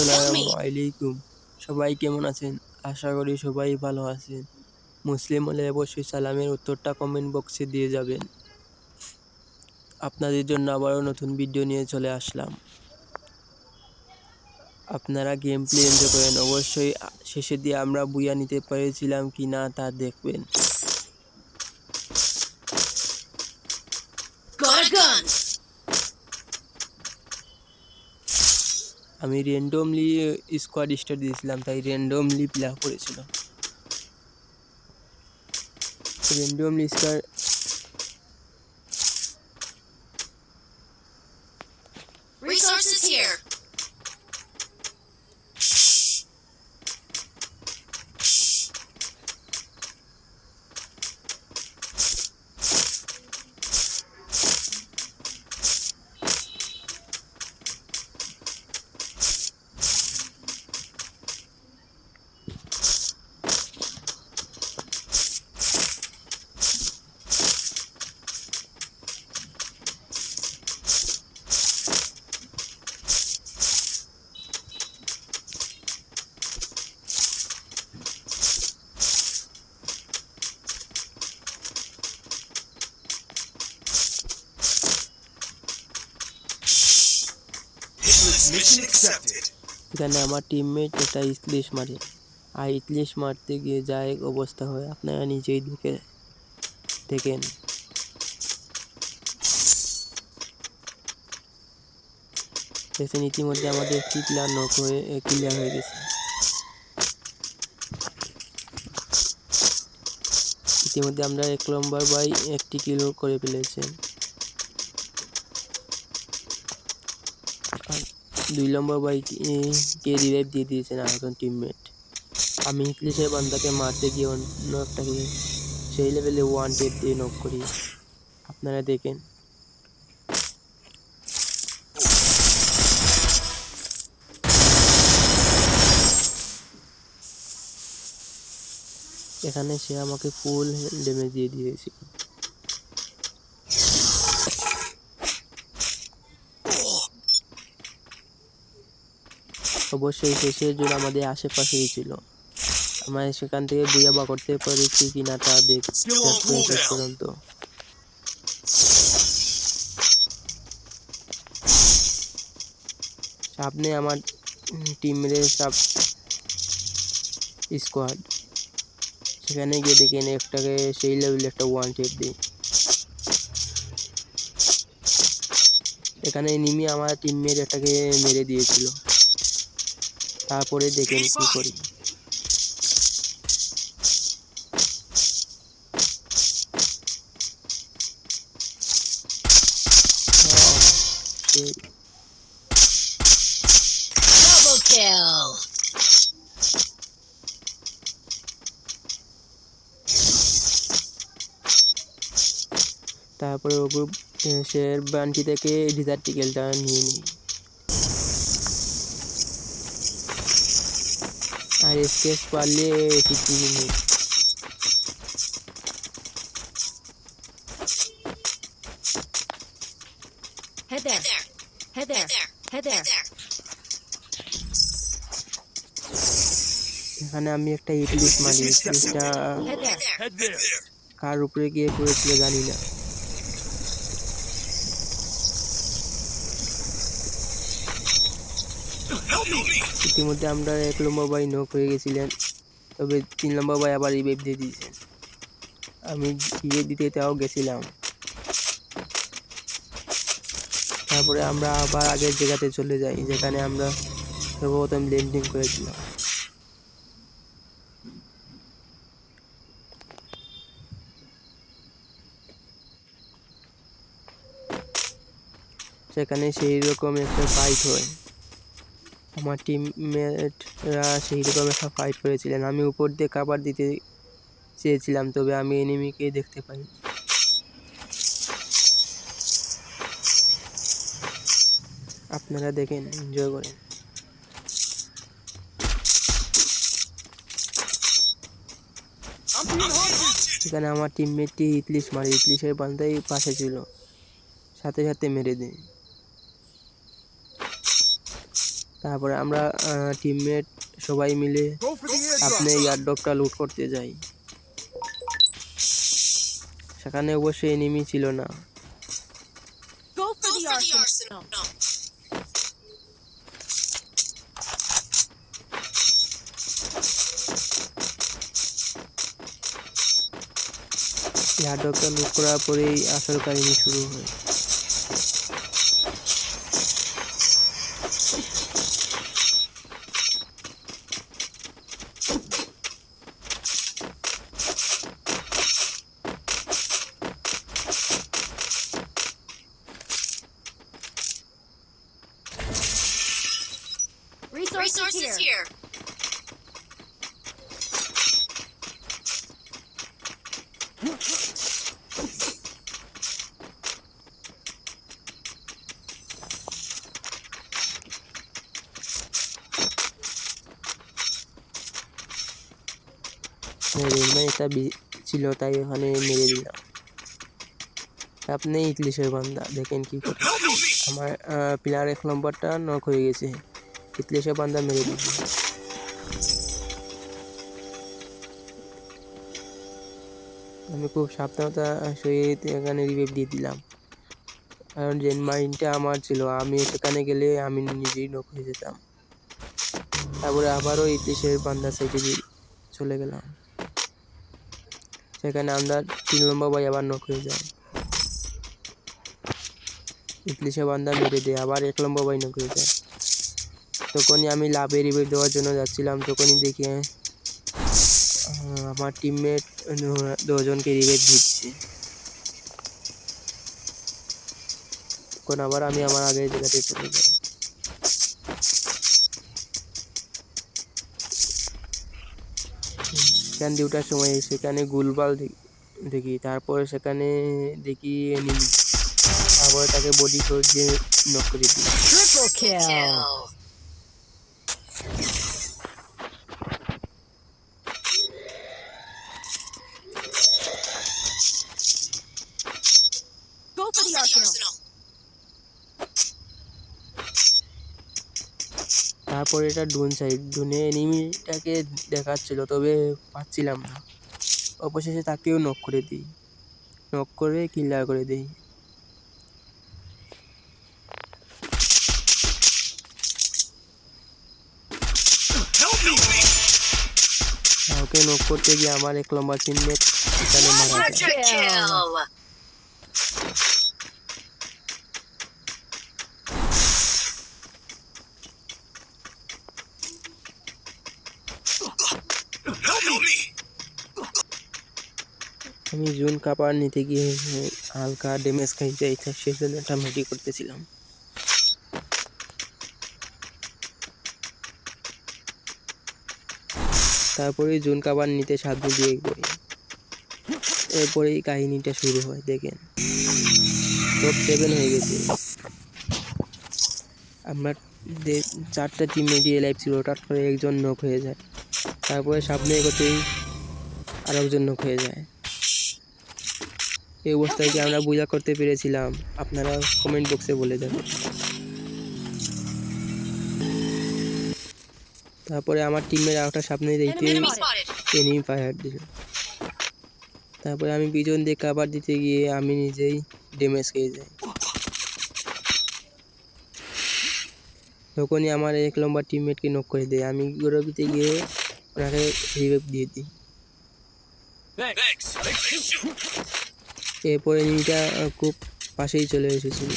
আসসালামু আলাইকুম। সবাই কেমন আছেন? আশা করি সবাই ভালো আছেন। মুসলিম হলে অবশ্যই সালামের উত্তরটা কমেন্ট বক্সে দিয়ে যাবেন। আপনাদের জন্য আবারও নতুন ভিডিও নিয়ে চলে আসলাম। আপনারা গেম প্লে এনজয় করেন। অবশ্যই শেষে দিয়ে আমরা বুয়া নিতে পেরেছিলাম কি না তা দেখবেন। আমি র্যান্ডমলি স্কোয়াড স্টার দিয়েছিলাম তাই র্যান্ডমলি প্লে করেছিলাম। Randomly star Mission accepted. এখানে আমার টিমমেট একটা স্লিশ মারে। আর স্লিশ মারতে গিয়ে যা এক অবস্থা হয়, আপনারা নিজেই দেখে দেখেন দেখছেন ইতিমধ্যে আমাদের একটি প্লেয়ার নক হয়ে ক্লিয়ার হয়ে গেছে। ইতিমধ্যে আমরা এক নম্বর বাই একটি কিলো করে ফেলেছেন দুই নম্বর বাই কে রিভাইভ দিয়ে দিয়েছেন আর একজন টিমমেট আমি ইংলিশের বান্দাকে মারতে গিয়ে অন্য একটাকে সেই লেভেলে ওয়ান টেপ দিয়ে নক করি। আপনারা দেখেন। এখানে সে আমাকে ফুল ড্যামেজ দিয়ে দিয়েছিল। অবশ্যই শেষের জন্য আমাদের আশেপাশেই ছিল। আমরা সেখান থেকে বুয়া বা করতে পেরেছি কিনা তা দেখ শেষ পর্যন্ত সামনে আমার টিমের সব স্কোয়াড সেখানে গিয়ে দেখেন একটাকে সেই লেভেলে একটা ওয়ান টেপ দিই। এখানে নিমি আমার টিম টিমমেট একটাকে মেরে দিয়েছিল। তারপরে দেখেন কি করি! তারপরে ওপর সে বান্টি থেকে ডিজার টিকেলটা নিয়ে নিই আর স্কেচ পারলে কিছু নেই Head there. Head there. Head there. এখানে আমি একটা ইটলিশ মারি ইটলিশটা Head there. Head there. কার উপরে গিয়ে পড়েছিল জানি না ইতিমধ্যে আমরা এক নম্বর বাই নক হয়ে গেছিলেন, তবে তিন নম্বর বাই আবার রিভাইভ দিয়ে দিয়েছেন আমি রিভাইভ দিতে তাও গেছিলাম। তারপরে আমরা আবার আগের জায়গাতে চলে যাই, যেখানে আমরা সর্বপ্রথম ল্যান্ডিং করেছিলাম। সেখানে সেই রকম একটা ফাইট হয়। আমার টিমমেটরা সেই রকম একটা ফাইট করেছিলেন। আমি উপর দিয়ে কাবার দিতে চেয়েছিলাম, তবে আমি এনিমিকে দেখতে পাই আপনারা দেখেন এনজয় করেন। সেখানে আমার টিমমেটটি ইতলিশ মারে, ইতলিশের বান্দাই পাশে ছিল। সাথে সাথে মেরে দেয় তারপরে আমরা টিমমেট সবাই মিলে আপনি. এয়ারড্রপটা লুট করতে যাই সেখানে অবশ্যই এনিমি ছিল না. এয়ারড্রপটা লুট করার পরেই আসল কাহিনী শুরু হয় Resources, here. রেলমে এটা বি- ছিল তাই ওখানে মেরে দিলাম আপনি ইংলিশের বান্দা দেখেন কি করে আমার প্লেয়ার এক নম্বরটা নক হয়ে গেছে বান্দা মেরে দিয়েছে আমি খুব সাবধানতা সহিত এখানে রিভাইভ দিয়ে দিলাম কারণ জেন মাইন্ডটা আমার ছিল আমি সেখানে গেলে আমি নিজেই নক হয়ে যেতাম তারপরে আবারও ইংলিশের বান্দা সাইডে চলে গেলাম সেখানে আমরা তিন নম্বর ভাই আবার নক হয়ে যায় ইংলিশে বান্দা মেরে দেয় আবার এক নম্বর ভাই নক হয়ে যায় তখনই আমি লাভের রিভাইভ দেওয়ার জন্য যাচ্ছিলাম, তখনই দেখি আমার টিমমেট দুজনকে রিভাইভ দিচ্ছে। তখন আবার আমি আমার আগের জায়গাতে চলে যাই। সেখান ওঠার সময় সেখানে গুলবাল দেখি, তারপরে সেখানে দেখি। তারপরে তাকে বডি শট দিয়ে নক করে দিই। Arsenal. তারপরে এটা ডুন সাইড ডুনে এনিমিটাকে দেখাচ্ছিল তবে পাচ্ছিলাম না। অবশেষে তাকেও নক করে দিই। নক করে কিলার করে দিই। ওকে নক করতে গিয়ে আমার এক লম্বা টিমমেট এখানে মারা যায়। আমি জুন কাপড় নিতে গিয়ে হালকা ড্যামেজ খাই যাই সেই জন্য একটা মেডি করতেছিলাম। তারপরে জুন কাবার নিতে সাহায্য দিয়ে করি এরপরেই কাহিনীটা শুরু হয়, দেখেন। টপ সেভেন হয়ে গেছে। আমরা চারটা টিম মেডি লাইফ ছিল করে একজন নক হয়ে যায়। তারপরে সামনে এগোতেই আর একজন নক হয়ে যায়। এই অবস্থায় কি আমরা বোঝা করতে পেরেছিলাম? আপনারা কমেন্ট বক্সে বলে দেবেন। তারপরে আমার টিমের আরেকটা সামনে দেখতে. এনিমি ফায়ার দিল। তারপরে আমি পিছন দিয়ে কাবার দিতে গিয়ে আমি নিজেই ড্যামেজ খেয়ে যাই। তখনই আমার এক নম্বর টিমমেটকে নক করে দেয়। আমি গরবিতে গিয়ে ওনাকে রিভাইভ দিয়ে দিই. এরপর এনিমিটা খুব পাশেই চলে এসেছিল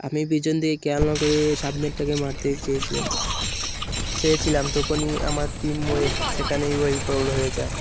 আমি পিছন থেকে খেয়াল না করে সামনেরটাকে মারতে চেয়েছিলাম চেয়েছিলাম, তখনই আমার টিম সেখানেই ওই প্রবলেম হয়ে যায়.